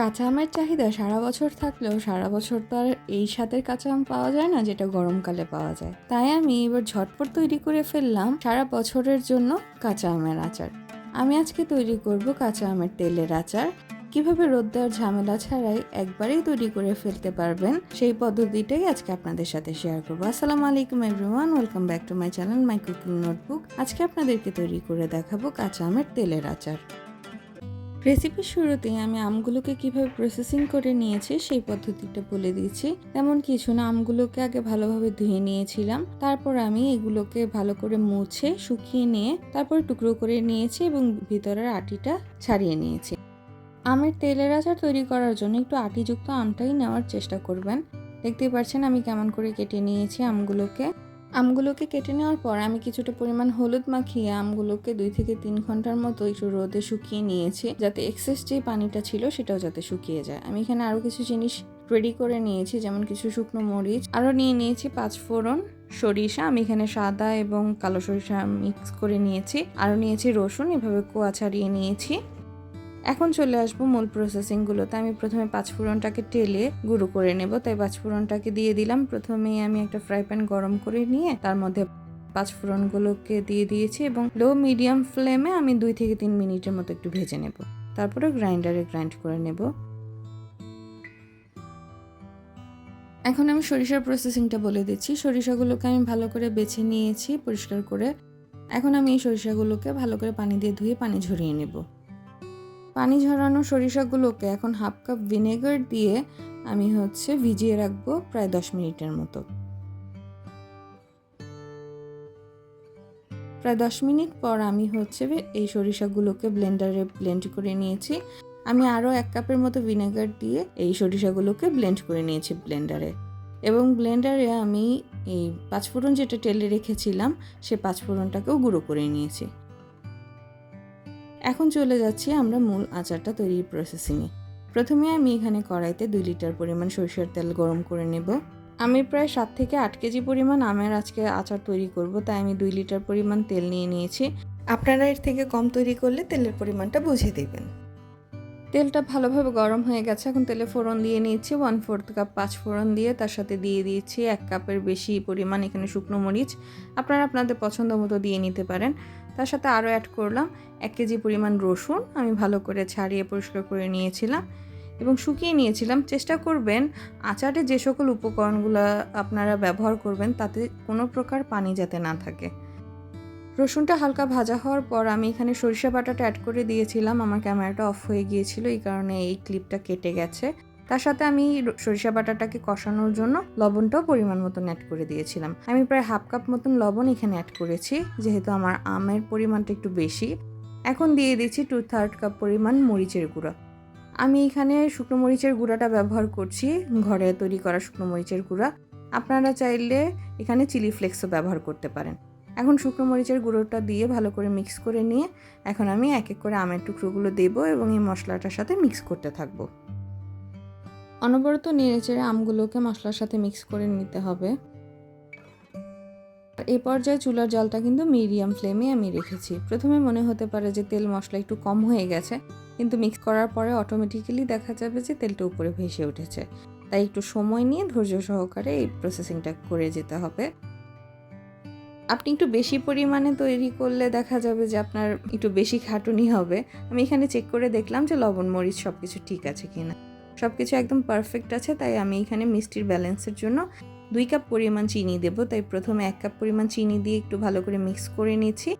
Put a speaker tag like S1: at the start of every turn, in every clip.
S1: কাঁচা আমের চাহিদা সারা বছর থাকলেও সারা বছর তো আর এই স্বাদের কাঁচা আম পাওয়া যায় না যেটা গরমকালে পাওয়া যায়। তাই আমি এবার ঝটপট তৈরি করে ফেললাম সারা বছরের জন্য কাঁচা আমের আচার। আমি আজকে তৈরি করব কাঁচা আমের তেলের আচার। কীভাবে রোদ দেওয়ার ঝামেলা ছাড়াই একবারেই তৈরি করে ফেলতে পারবেন সেই পদ্ধতিটাই আজকে আপনাদের সাথে শেয়ার করব। আসসালামু আলাইকুম everyone welcome back to my channel my cooking notebook আজকে আপনাদেরকে তৈরি করে দেখাবো কাঁচা আমের তেলের আচার। রেসিপির শুরুতেই আমি আমগুলোকে কীভাবে প্রসেসিং করে নিয়েছি সেই পদ্ধতিটা বলে দিয়েছি। তেমন কিছু না, আমগুলোকে আগে ভালোভাবে ধুয়ে নিয়েছিলাম। তারপর আমি এগুলোকে ভালো করে মুছে, শুকিয়ে নিয়ে তারপর টুকরো করে নিয়েছি এবং ভিতরের আটিটা ছাড়িয়ে নিয়েছি। আমের তেলের আচার তৈরি করার জন্য একটু আটিযুক্ত আমটাই নেওয়ার চেষ্টা করবেন। দেখতেই পাচ্ছেন আমি কেমন করে কেটে নিয়েছি আমগুলোকে। আমগুলোকে কেটে নেওয়ার পর আমি কিছুটা পরিমাণ হলুদ মাখিয়ে আমগুলোকে দুই থেকে তিন ঘণ্টার মতো একটু রোদে শুকিয়ে নিয়েছি, যাতে এক্সেস যে পানিটা ছিল সেটাও যাতে শুকিয়ে যায়। আমি এখানে আরও কিছু জিনিস রেডি করে নিয়েছি, যেমন কিছু শুকনো মরিচ। আরও নিয়ে নিয়েছি পাঁচ ফোড়ন সরিষা, আমি এখানে সাদা এবং কালো সরিষা মিক্স করে নিয়েছি। আরও নিয়েছি রসুন, এভাবে কোয়া ছাড়িয়ে নিয়েছি। এখন চলে আসব মূল প্রসেসিংগুলোতে আমি প্রথমে পাঁচফোড়নটাকে টেলে গুঁড়ো করে নেব। তাই পাঁচফোড়নটাকে দিয়ে দিলাম। প্রথমেই আমি একটা ফ্রাই প্যান গরম করে নিয়ে তার মধ্যে পাঁচফোড়নগুলোকে দিয়ে দিয়েছি এবং লো মিডিয়াম ফ্লেমে আমি দুই থেকে তিন মিনিটের মতো একটু ভেজে নেব। তারপরে গ্রাইন্ডারে গ্রাইন্ড করে নেব। এখন আমি সরিষার প্রসেসিংটা বলে দিচ্ছি। সরিষাগুলোকে আমি ভালো করে বেছে নিয়েছি, পরিষ্কার করে। এখন আমি এই সরিষাগুলোকে ভালো করে পানি দিয়ে ধুয়ে পানি ঝরিয়ে নেব। পানি ঝরানো সরিষাগুলোকে এখন হাফ কাপ ভিনেগার দিয়ে আমি হচ্ছে ভিজিয়ে রাখব প্রায় দশ মিনিটের মতো। প্রায় দশ মিনিট পর আমি হচ্ছে এই সরিষাগুলোকে ব্লেন্ডারে ব্লেন্ড করে নিয়েছি। আমি আরও এক কাপের মতো ভিনেগার দিয়ে এই সরিষাগুলোকে ব্লেন্ড করে নিয়েছি ব্লেন্ডারে। এবং ব্লেন্ডারে আমি এই পাঁচফোড়ন যেটা টেলে রেখেছিলাম, সে পাঁচফোড়নটাকেও গুঁড়ো করে নিয়েছি। এখন চলে যাচ্ছি আমরা মূল আচারটা তৈরির প্রসেসিংয়ে প্রথমে আমি এখানে কড়াইতে দুই লিটার পরিমাণ সরিষার তেল গরম করে নেব। আমি প্রায় সাত থেকে আট কেজি পরিমাণ আমের আজকে আচার তৈরি করব, তাই আমি দুই লিটার পরিমাণ তেল নিয়ে নিয়েছি। আপনারা এর থেকে কম তৈরি করলে তেলের পরিমাণটা বুঝে দেবেন। তেলটা ভালোভাবে গরম হয়ে গেছে, এখন তেলে ফোড়ন দিয়ে নিয়েছি। ওয়ান ফোর্থ কাপ পাঁচ ফোড়ন দিয়ে তার সাথে দিয়ে দিয়েছি এক কাপের বেশি পরিমাণ এখানে শুকনো মরিচ। আপনারা আপনাদের পছন্দ মতো দিয়ে নিতে পারেন। তার সাথে আরও অ্যাড করলাম এক কেজি পরিমাণ রসুন, আমি ভালো করে ছাড়িয়ে পরিষ্কার করে নিয়েছিলাম এবং শুকিয়ে নিয়েছিলাম। চেষ্টা করবেন আচারে যে সকল উপকরণগুলো আপনারা ব্যবহার করবেন, তাতে কোনো প্রকার পানি যাতে না থাকে। রসুনটা হালকা ভাজা হওয়ার পর আমি এখানে সরিষা বাটাটা অ্যাড করে দিয়েছিলাম। আমার ক্যামেরাটা অফ হয়ে গিয়েছিল, এই কারণে এই ক্লিপটা কেটে গেছে। তার সাথে আমি সরিষা বাটাটাকে কষানোর জন্য লবণটাও পরিমাণ মতন অ্যাড করে দিয়েছিলাম। আমি প্রায় হাফ কাপ মতন লবণ এখানে অ্যাড করেছি, যেহেতু আমার আমের পরিমাণটা একটু বেশি। এখন দিয়ে দিচ্ছি টু থার্ড কাপ পরিমাণ মরিচের গুঁড়া। আমি এখানে শুকনো মরিচের গুঁড়াটা ব্যবহার করছি, ঘরে তৈরি করা শুকনো মরিচের গুঁড়া। আপনারা চাইলে এখানে চিলি ফ্লেক্সও ব্যবহার করতে পারেন। এখন শুকনো মরিচের গুঁড়োটা দিয়ে ভালো করে মিক্স করে নিয়ে, এখন আমি এক এক করে আমের টুকরোগুলো দেবো এবং এই মশলাটার সাথে মিক্স করতে থাকব। অনবরত নেড়েচেড়ে আমগুলোকে মশলার সাথে মিক্স করে নিতে হবে। এই পর্যায়ে চুলার জলটা কিন্তু মিডিয়াম ফ্লেমে আমি রেখেছি। প্রথমে মনে হতে পারে যে তেল মশলা একটু কম হয়ে গেছে, কিন্তু মিক্স করার পরে অটোমেটিক্যালি দেখা যাবে যে তেলটা উপরে ভেসে উঠেছে। তাই একটু সময় নিয়ে ধৈর্য সহকারে এই প্রসেসিংটা করে যেতে হবে। আপনি একটু বেশি পরিমাণে তৈরি করলে দেখা যাবে যে আপনার একটু বেশি খাটুনি হবে। আমি এখানে চেক করে দেখলাম যে লবণ, মরিচ সব কিছু ঠিক আছে কিনা। সব কিছু একদম পারফেক্ট আছে, তাই আমি এখানে মিষ্টির ব্যালেন্সের জন্য দুই কাপ পরিমাণ চিনি দেব। তাই প্রথমে এক কাপ পরিমাণ চিনি দিয়ে একটু ভালো করে মিক্স করে নিচ্ছি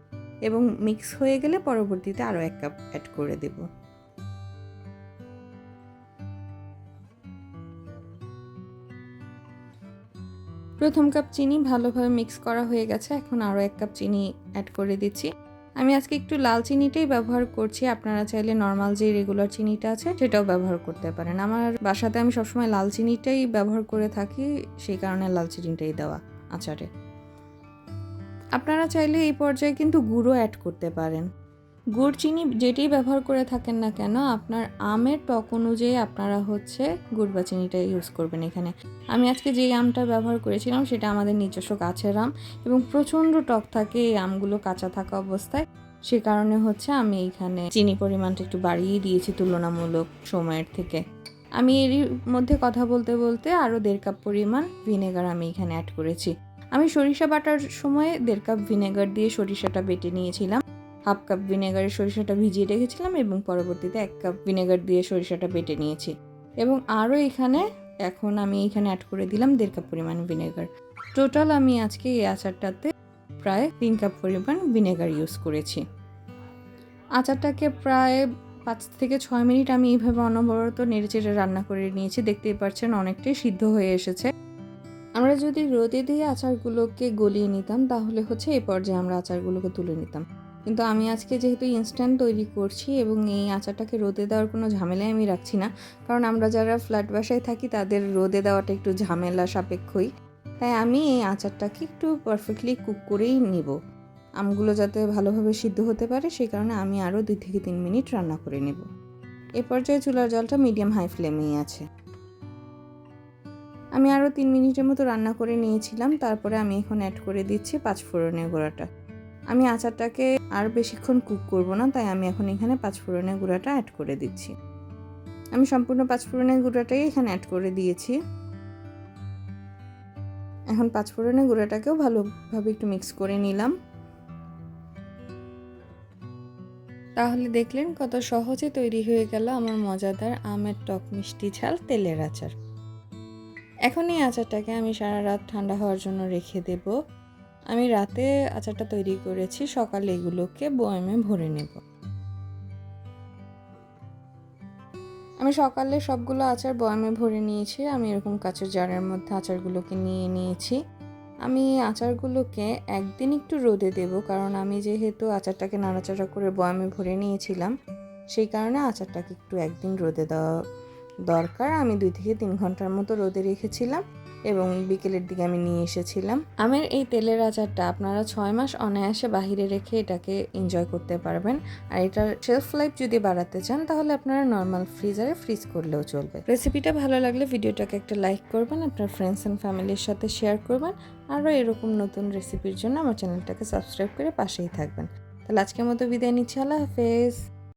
S1: এবং মিক্স হয়ে গেলে পরবর্তীতে আরও এক কাপ অ্যাড করে দেব। প্রথম কাপ চিনি ভালোভাবে মিক্স করা হয়ে গেছে, এখন আরও এক কাপ চিনি অ্যাড করে দিচ্ছি। আমি আজকে একটু লাল চিনিটাই ব্যবহার করছি। আপনারা চাইলে নর্মাল যে রেগুলার চিনিটা আছে, সেটাও ব্যবহার করতে পারেন। আমার বাসাতে আমি সবসময় লাল চিনিটাই ব্যবহার করে থাকি, সেই কারণে লাল চিনিটাই দেওয়া আচারে। আপনারা চাইলে এই পর্যায়ে কিন্তু গুঁড়ো অ্যাড করতে পারেন। গুড় চিনি যেটাই ব্যবহার করে থাকেন না কেন, আপনার আমের টক অনুযায়ী আপনারা হচ্ছে গুড় বা চিনিটা ইউজ করবেন এখানে। আমি আজকে যেই আমটা ব্যবহার করেছিলাম সেটা আমাদের নিজস্ব গাছের আম এবং প্রচণ্ড টক থাকে এই আমগুলো কাঁচা থাকা অবস্থায়। সে কারণে হচ্ছে আমি এইখানে চিনি পরিমাণটা একটু বাড়িয়ে দিয়েছি তুলনামূলক সময়ের থেকে। আমি এরই মধ্যে কথা বলতে বলতে আরও দেড় কাপ পরিমাণ ভিনেগার আমি এখানে অ্যাড করেছি। আমি সরিষা বাটার সময় দেড় কাপ ভিনেগার দিয়ে সরিষাটা বেটে নিয়েছিলাম। হাফ কাপ ভিনেগারে সরিষাটা ভিজিয়ে রেখেছিলাম এবং পরবর্তীতে এক কাপ ভিনেগার দিয়ে সরিষাটা বেটে নিয়েছি। এবং আরও এখানে এখন আমি এখানে অ্যাড করে দিলাম দেড় কাপ পরিমাণ ভিনেগার। টোটাল আমি আজকে এই আচারটাতে প্রায় তিন কাপ পরিমাণ ভিনেগার ইউজ করেছি। আচারটাকে প্রায় পাঁচ থেকে ছয় মিনিট আমি এইভাবে অনবরত নেড়েচেড়ে রান্না করে নিয়েছি। দেখতেই পাচ্ছেন অনেকটাই সিদ্ধ হয়ে এসেছে। আমরা যদি রোদে দিয়ে আচারগুলোকে গলিয়ে নিতাম, তাহলে হচ্ছে এই পর্যায়ে আমরা আচারগুলোকে তুলে নিতাম। কিন্তু আমি আজকে যেহেতু ইনস্ট্যান্ট তৈরি করছি এবং এই আচারটাকে রোদে দেওয়ার কোনো ঝামেলাই আমি রাখছি না, কারণ আমরা যারা ফ্ল্যাট বাসায় থাকি তাদের রোদে দেওয়াটা একটু ঝামেলা সাপেক্ষই। তাই আমি এই আচারটাকে একটু পারফেক্টলি কুক করেই নিব। আমগুলো যাতে ভালোভাবে সিদ্ধ হতে পারে, সেই কারণে আমি আরও দুই থেকে তিন মিনিট রান্না করে নেব। এ পর্যায়ে চুলার জলটা মিডিয়াম হাই ফ্লেমেই আছে। আমি আরও তিন মিনিটের মতো রান্না করে নিয়েছিলাম, তারপরে আমি এখন অ্যাড করে দিচ্ছি পাঁচ ফোড়নের গুঁড়াটা। আমি আচারটাকে আর বেশিক্ষণ কুক করব না, তাই আমি এখন এখানে পাঁচ ফোড়নের গুঁড়াটা অ্যাড করে দিচ্ছি। আমি সম্পূর্ণ পাঁচ ফোড়নের গুঁড়াটাই এখানে অ্যাড করে দিয়েছি। এখন পাঁচ ফোড়নের গুঁড়াটাকেও ভালোভাবে একটু মিক্স করে নিলাম। তাহলে দেখলেন কত সহজে তৈরি হয়ে গেল আমার মজাদার আমের টক মিষ্টি ঝাল তেলের আচার। এখন এই আচারটাকে আমি সারা রাত ঠান্ডা হওয়ার জন্য রেখে দেব। আমি রাতে আচারটা তৈরি করেছি, সকালে এগুলোকে বয়মে ভরে নেব। আমি সকালে সবগুলো আচার বয়ামে ভরে নিয়েছি, আমি এরকম কাঁচের জারের মধ্যে আচারগুলোকে নিয়ে নিয়েছি। আমি আচারগুলোকে একদিন একটু রোদে দেব, কারণ আমি যেহেতু আচারটাকে নাড়াচাড়া করে বয়ামে ভরে নিয়েছিলাম, সেই কারণে আচারটাকে একটু একদিন রোদে দেওয়া দরকার। আমি দুই থেকে তিন ঘণ্টার মতো রোদে রেখেছিলাম। এবং বিকেলের দিকে আমি নিয়ে এসেছিলাম। আমের এই তেলের আচারটা আপনারা ছয় মাস অনায়াসে বাহিরে রেখে এটাকে এনজয় করতে পারবেন। আর এটার শেলফ লাইফ যদি বাড়াতে চান, তাহলে আপনারা নর্মাল ফ্রিজারে ফ্রিজ করলেও চলবে। রেসিপিটা ভালো লাগলে ভিডিওটাকে একটা লাইক করবেন, আপনার ফ্রেন্ডস অ্যান্ড ফ্যামিলির সাথে শেয়ার করবেন, আরও এরকম নতুন রেসিপির জন্য আমার চ্যানেলটাকে সাবস্ক্রাইব করে পাশেই থাকবেন। তাহলে আজকের মতো বিদায় নিচ্ছি, আল্লাহ হাফেজ।